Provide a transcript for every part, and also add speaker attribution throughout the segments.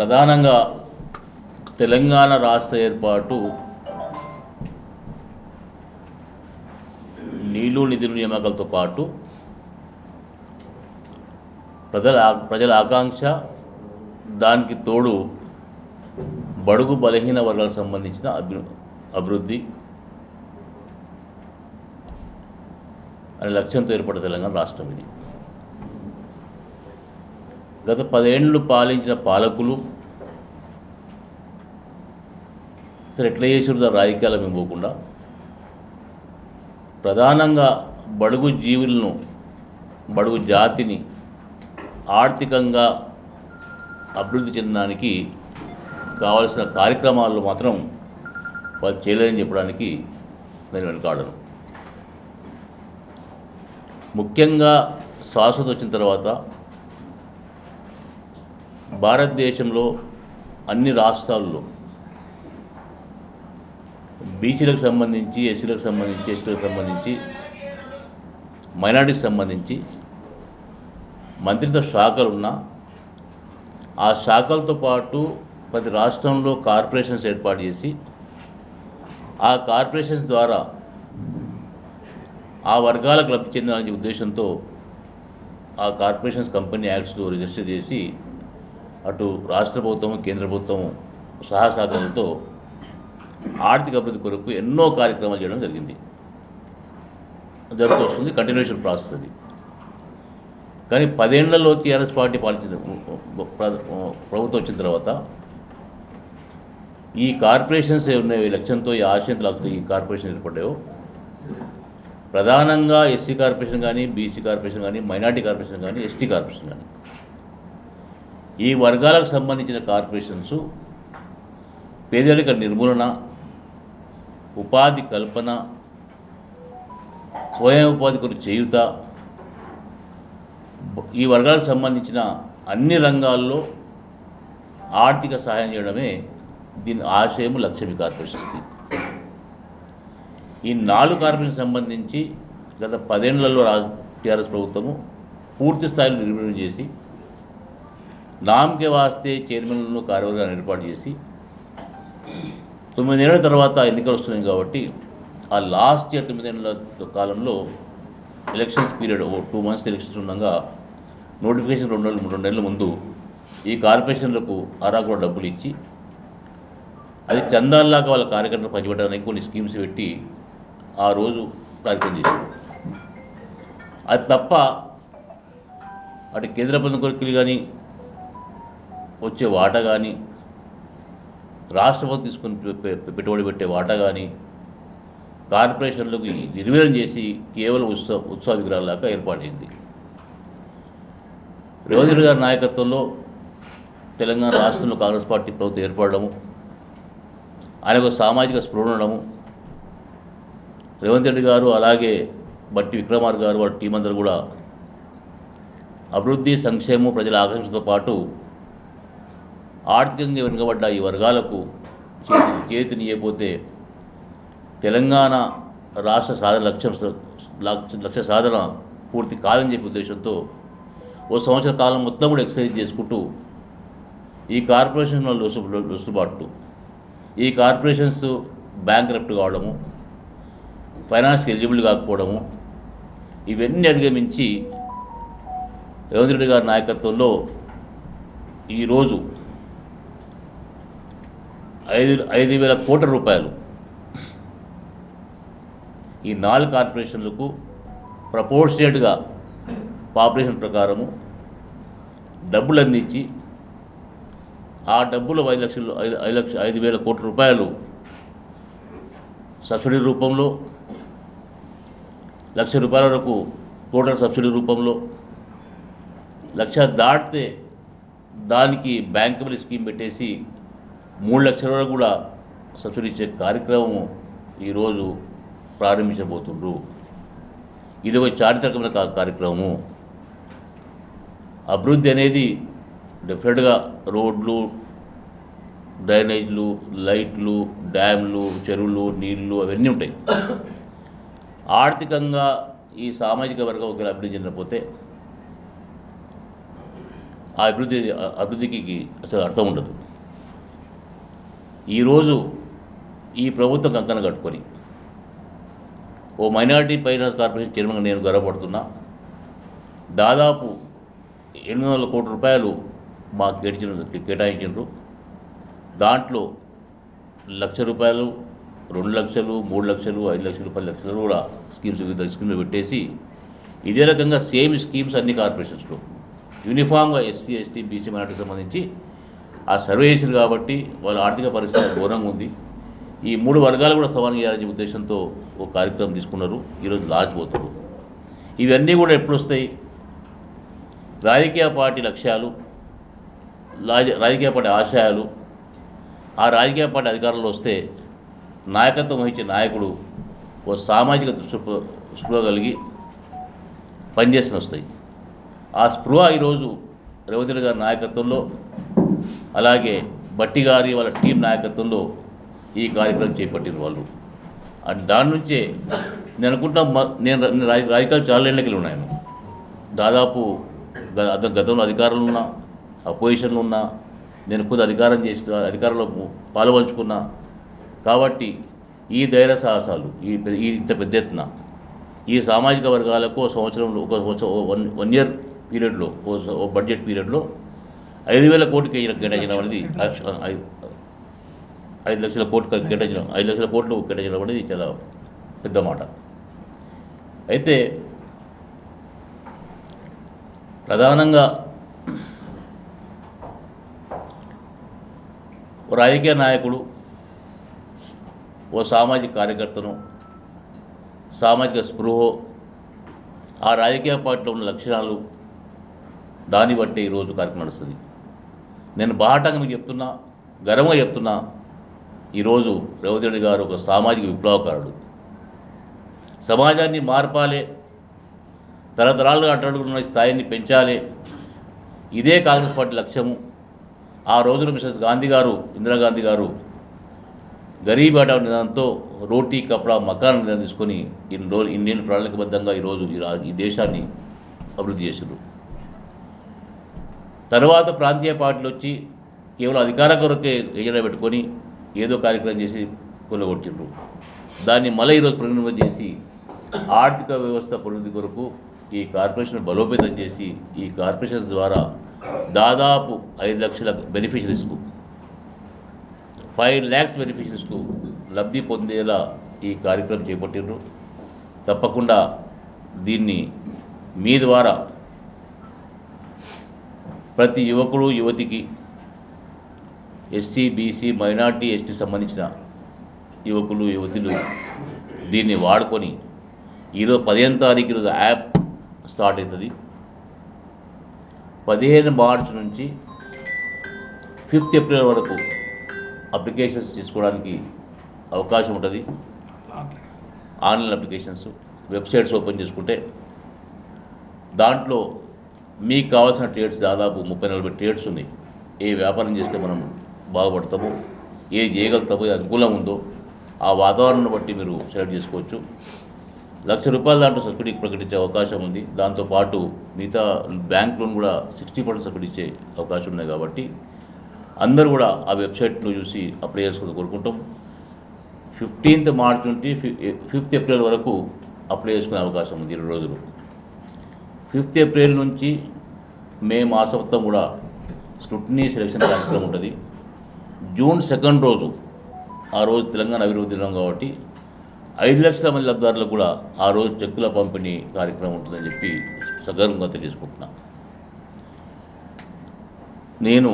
Speaker 1: ప్రధానంగా తెలంగాణ రాష్ట్ర ఏర్పాటు నీళ్ళు నిధుల నియామకాలతో పాటు ప్రజల ప్రజల ఆకాంక్ష దానికి తోడు బడుగు బలహీన వర్గాలకు సంబంధించిన అభి అభివృద్ధి అనే లక్ష్యంతో ఏర్పడే తెలంగాణ రాష్ట్రం ఇది. గత పదేళ్ళు పాలించిన పాలకులు సరే ఎట్లా చేసారు దాని రాజకీయాలు మేము పోకుండా. ప్రధానంగా బడుగు జీవులను బడుగు జాతిని ఆర్థికంగా అభివృద్ధి చెందడానికి కావాల్సిన కార్యక్రమాలు మాత్రం వాళ్ళు చేయలేదని చెప్పడానికి నేను వెనుకాడను. ముఖ్యంగా శాశ్వత వచ్చిన తర్వాత భారతదేశంలో అన్ని రాష్ట్రాల్లో బీసీలకు సంబంధించి ఎస్సీలకు సంబంధించి ఎస్టీలకు సంబంధించి మైనార్టీకి సంబంధించి మంత్రిత్వ శాఖలు ఉన్నా ఆ శాఖలతో పాటు ప్రతి రాష్ట్రంలో కార్పొరేషన్స్ ఏర్పాటు చేసి ఆ కార్పొరేషన్స్ ద్వారా ఆ వర్గాలకు లబ్ధి చెందాలనే ఉద్దేశంతో ఆ కార్పొరేషన్స్ కంపెనీ యాక్ట్స్లో రిజిస్టర్ చేసి అటు రాష్ట్ర ప్రభుత్వం కేంద్ర ప్రభుత్వం సహా ఆర్థిక అభివృద్ధి కొరకు ఎన్నో కార్యక్రమాలు చేయడం జరిగింది. జరుగుతూ వస్తుంది కంటిన్యూషన్ ప్రాసెస్ అది. కానీ పదేళ్ళలో టీఆర్ఎస్ పార్టీ పాలించిన ప్రభుత్వం వచ్చిన తర్వాత ఈ కార్పొరేషన్స్ ఏ ఉన్నాయో ఈ లక్ష్యంతో ఈ ఆశయంతో ఈ కార్పొరేషన్ ఏర్పడ్డాయో ప్రధానంగా ఎస్సీ కార్పొరేషన్ కానీ బీసీ కార్పొరేషన్ కానీ మైనార్టీ కార్పొరేషన్ కానీ ఎస్టీ కార్పొరేషన్ కానీ ఈ వర్గాలకు సంబంధించిన కార్పొరేషన్స్ పేదరిక నిర్మూలన ఉపాధి కల్పన స్వయం ఉపాధి కొరకు చేయుత ఈ వర్గాలకు సంబంధించిన అన్ని రంగాల్లో ఆర్థిక సహాయం చేయడమే దీని ఆశయం లక్ష్యం ఈ కార్పొరేషన్స్ది ఈ నాలుగు కార్పొరేషన్ సంబంధించి గత పదేళ్ళలో రా టీఆర్ఎస్ ప్రభుత్వము పూర్తి స్థాయిలో నిర్మూలన చేసి నామకే వాస్తే చైర్మన్లను కార్యవర్గాన్ని ఏర్పాటు చేసి తొమ్మిదేళ్ళ తర్వాత ఎన్నికలు వస్తున్నాయి కాబట్టి ఆ లాస్ట్ ఇయర్ తొమ్మిదేళ్ళ కాలంలో ఎలక్షన్స్ పీరియడ్ ఓ టూ మంత్స్ ఎలక్షన్స్ ఉండగా నోటిఫికేషన్ రెండు నెలలు రెండు నెలల ముందు ఈ కార్పొరేషన్లకు అరా కూడా డబ్బులు ఇచ్చి అది చందాల్లాగా వాళ్ళ కార్యకర్తలు పంచిపెట్టడానికి కొన్ని స్కీమ్స్ పెట్టి ఆ రోజు కార్యక్రమం చేశారు. అది తప్ప అటు కేంద్ర ప్రభుత్వం కొరికలు కానీ వచ్చే వాటా కానీ రాష్ట్రపతి తీసుకుని పె- పెట్టుబడి పెట్టే వాటా కానీ కార్పొరేషన్లకు నిర్వీర్యం చేసి కేవలం ఉత్సవ ఉత్సవ విగ్రహాలాగా ఏర్పాటైంది రేవంత్ రెడ్డి గారి నాయకత్వంలో తెలంగాణ రాష్ట్రంలో కాంగ్రెస్ పార్టీ ప్రభుత్వం ఏర్పడము ఒక సామాజిక స్పృహ ఉండడము రేవంత్ రెడ్డి గారు అలాగే బట్టి విక్రమార్ గారు వాళ్ళ టీం అందరూ కూడా అభివృద్ధి సంక్షేమం ప్రజల ఆకాంక్షతో పాటు ఆర్థికంగా వెనుకబడ్డ ఈ వర్గాలకు చేతి చేతిని ఇవ్వకపోతే తెలంగాణ రాష్ట్ర సాధన లక్ష్యం లక్ష్య సాధన పూర్తి కాదని చెప్పే ఉద్దేశంతో ఓ సంవత్సర కాలం మొత్తం కూడా ఎక్సర్సైజ్ చేసుకుంటూ ఈ కార్పొరేషన్ లొసు- లొసుబాటు ఈ కార్పొరేషన్స్ బ్యాంక్ రప్ట్ కావడము ఫైనాన్స్కి ఎలిజిబుల్ కాకపోవడము ఇవన్నీ అధిగమించి రేవంత్ రెడ్డి గారి నాయకత్వంలో ఈరోజు ఐదు ఐదు వేల కోట్ల రూపాయలు. ఈ నాలుగు కార్పొరేషన్లకు ప్రపోర్షనేట్గా పాపులేషన్ ప్రకారము డబ్బులు అందించి ఆ డబ్బులు ఐదు లక్షలు ఐదు ఐదు లక్ష ఐదు వేల కోట్ల రూపాయలు సబ్సిడీ రూపంలో లక్ష రూపాయల వరకు టోటల్ సబ్సిడీ రూపంలో లక్ష దాటితే దానికి బ్యాంకబుల్ స్కీమ్ పెట్టేసి మూడు లక్షల వరకు కూడా సబ్సిడీ ఇచ్చే కార్యక్రమం ఈరోజు ప్రారంభించబోతుండ్రు. ఇది ఒక చారిత్రకమైన కార్యక్రమము. అభివృద్ధి అనేది డెఫినెట్గా రోడ్లు డ్రైనేజ్లు లైట్లు డ్యామ్లు చెరువులు నీళ్ళు అవన్నీ ఉంటాయి. ఆర్థికంగా ఈ సామాజిక వర్గం ఒకవేళ అభివృద్ధి చెందకపోతే ఆ అభివృద్ధి అభివృద్ధికి అసలు అర్థం ఉండదు. ఈరోజు ఈ ప్రభుత్వం కంకణ కట్టుకొని ఓ మైనారిటీ ఫైనాన్స్ కార్పొరేషన్ చైర్మన్గా నేను గర్వపడుతున్నా. దాదాపు ఎనిమిది వందల కోట్ల రూపాయలు మాకు కేటాయించిన కేటాయించారు దాంట్లో లక్ష రూపాయలు రెండు లక్షలు మూడు లక్షలు ఐదు లక్షలు పది లక్షలు కూడా స్కీమ్స్ వివిధ స్కీమ్లు పెట్టేసి ఇదే రకంగా సేమ్ స్కీమ్స్ అన్ని కార్పొరేషన్స్లో. యూనిఫామ్గా ఎస్సీ ఎస్టీ బీసీ మైనార్టీకి సంబంధించి ఆ సర్వే కాబట్టి వాళ్ళ ఆర్థిక పరిస్థితి ఘోరంగా ఉంది. ఈ మూడు వర్గాలు కూడా సమానం చేయాలనే ఉద్దేశంతో ఒక కార్యక్రమం తీసుకున్నారు. ఈరోజు లాజ్ పోతున్నారు ఇవన్నీ కూడా ఎప్పుడు వస్తాయి? రాజకీయ పార్టీ లక్ష్యాలు రాజకీయ పార్టీ ఆశయాలు ఆ రాజకీయ పార్టీ అధికారంలో వస్తే నాయకత్వం వహించే నాయకుడు ఓ సామాజిక దృష్టి స్పృహ కలిగి పనిచేసిన వస్తాయి. ఆ స్పృహ ఈరోజు రేవంత్ రెడ్డి గారి నాయకత్వంలో అలాగే బట్టి గారి వాళ్ళ టీం నాయకత్వంలో ఈ కార్యక్రమం చేపట్టిన వాళ్ళు. అండ్ దాని నుంచే నేను అనుకుంటా నేను రాజకీయాలు చాలా ఎన్నికలు ఉన్నాయను దాదాపు గత గతంలో అధికారంలో ఉన్నా అపోజిషన్లో ఉన్నా నేను కొద్ది అధికారం చేసిన అధికారంలో పాల్పంచుకున్నా కాబట్టి ఈ ధైర్య సాహసాలు ఈ ఈ ఇంత పెద్ద ఎత్తున ఈ సామాజిక వర్గాలకు ఒక సంవత్సరంలో ఒక సంవత్సరం వన్ వన్ ఇయర్ పీరియడ్లో ఓ ఓ బడ్జెట్ పీరియడ్లో ఐదు వేల కోట్లు కేటాయించడం అనేది ఐదు లక్షల కోట్లు కేటాయించడం ఐదు లక్షల కోట్లు కేటాయించడం అనేది చాలా పెద్ద మాట. అయితే ప్రధానంగా ఓ రాజకీయ నాయకుడు ఓ సామాజిక కార్యకర్తను సామాజిక స్పృహ ఆ రాజకీయ పార్టీలో ఉన్న లక్షణాలు దాన్ని బట్టి ఈరోజు కార్యక్రమం నడుస్తుంది. నేను బాహటంగా మీకు చెప్తున్నా గర్వంగా చెప్తున్నా ఈరోజు రేవంత్ రెడ్డి గారు ఒక సామాజిక విప్లవకారుడు. సమాజాన్ని మార్పాలి తరతరాలుగా అట్టడుగున్న స్థాయిని పెంచాలి ఇదే కాంగ్రెస్ పార్టీ లక్ష్యము. ఆ రోజున మిసెస్ గాంధీ గారు ఇందిరాగాంధీ గారు గరీబ్ ఆట నిదానంతో రోటీ కపడా మకాన్ నిదానం తీసుకొని ఇన్ని రోజులు ఇన్నేళ్ళు ప్రణాళికబద్ధంగా ఈరోజు ఈ ఈ దేశాన్ని అభివృద్ధి చేశారు తర్వాత ప్రాంతీయ పార్టీలు వచ్చి కేవలం అధికార కొరకే ఎజెండా పెట్టుకొని ఏదో కార్యక్రమం చేసి కొల్లగొట్టిండ్రు. దాన్ని మళ్ళీ ఈరోజు పునర్నిర్మాణం చేసి ఆర్థిక వ్యవస్థ పునరుద్ధి కొరకు ఈ కార్పొరేషన్ బలోపేతం చేసి ఈ కార్పొరేషన్ ద్వారా దాదాపు ఐదు లక్షల బెనిఫిషరీస్కు ఫైవ్ ల్యాక్స్ బెనిఫిషరీస్కు లబ్ధి పొందేలా ఈ కార్యక్రమం చేపట్టిండ్రు. తప్పకుండా దీన్ని మీ ద్వారా ప్రతి యువకుడు యువతికి ఎస్సీ బీసీ మైనార్టీ ఎస్టీ సంబంధించిన యువకులు యువతులు దీన్ని వాడుకొని ఈరోజు పదిహేను తారీఖు రోజు యాప్ స్టార్ట్ అవుతుంది. పదిహేను మార్చ్ నుంచి ఫిఫ్త్ ఏప్రిల్ వరకు అప్లికేషన్స్ తీసుకోవడానికి అవకాశం ఉంటుంది. ఆన్లైన్ అప్లికేషన్స్ వెబ్సైట్స్ ఓపెన్ చేసుకుంటే దాంట్లో మీకు కావాల్సిన ట్రేడ్స్ దాదాపు ముప్పై నలభై ట్రేడ్స్ ఉన్నాయి. ఏ వ్యాపారం చేస్తే మనం బాగుపడతామో ఏ చేయగలుగుతామో ఏ అనుకూలం ఉందో ఆ వాతావరణం బట్టి మీరు సెలెక్ట్ చేసుకోవచ్చు. లక్ష రూపాయల దాంట్లో సబ్సిడీ ప్రకటించే అవకాశం ఉంది. దాంతోపాటు మిగతా బ్యాంక్ లోన్ కూడా సిక్స్టీ పర్సెంట్ సబ్సిడీ ఇచ్చే అవకాశం ఉన్నాయి కాబట్టి అందరూ కూడా ఆ వెబ్సైట్లో చూసి అప్లై చేసుకుని కోరుకుంటాం. ఫిఫ్టీన్త్ మార్చ్ నుండి ఫిఫ్త్ ఏప్రిల్ వరకు అప్లై చేసుకునే అవకాశం ఉంది ఇరవై రోజులు ఫిఫ్త్ ఏప్రిల్ నుంచి మే మాసం మొత్తం కూడా స్క్రూటినీ సెలక్షన్ కార్యక్రమం ఉంటుంది. జూన్ సెకండ్ రోజు ఆ రోజు తెలంగాణ అభివృద్ధి దినం కాబట్టి ఐదు లక్షల మంది లబ్ధిదారులకు కూడా ఆ రోజు చెక్కుల పంపిణీ కార్యక్రమం ఉంటుందని చెప్పి సగర్వంగా తెలియజేసుకుంటున్నా. నేను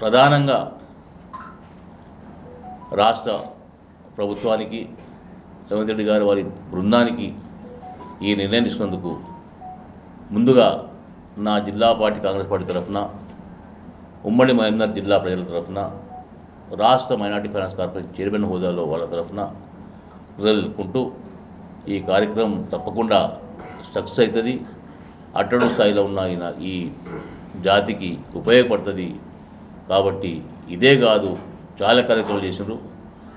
Speaker 1: ప్రధానంగా రాష్ట్ర ప్రభుత్వానికి రేవంత్ రెడ్డి గారు వారి బృందానికి ఈ నిర్ణయం తీసుకున్నందుకు ముందుగా నా జిల్లా పార్టీ కాంగ్రెస్ పార్టీ తరఫున ఉమ్మడి మహబూబ్నగర్ జిల్లా ప్రజల తరఫున రాష్ట్ర మైనార్టీ ఫైనాన్స్ కార్పొరేషన్ చైర్మన్ హోదాలో వాళ్ళ తరఫున తెలుపుకుంటూ ఈ కార్యక్రమం తప్పకుండా సక్సెస్ అవుతుంది. అట్టడు స్థాయిలో ఉన్న ఈ జాతికి ఉపయోగపడుతుంది. కాబట్టి ఇదే కాదు చాలా కార్యక్రమాలు చేసినారు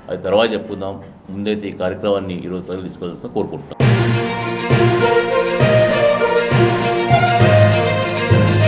Speaker 1: అది తర్వాత చెప్పుకుందాం. ముందైతే ఈ కార్యక్రమాన్ని ఈరోజు ప్రజలు తీసుకోవాల్సిన కోరుకుంటున్నాం.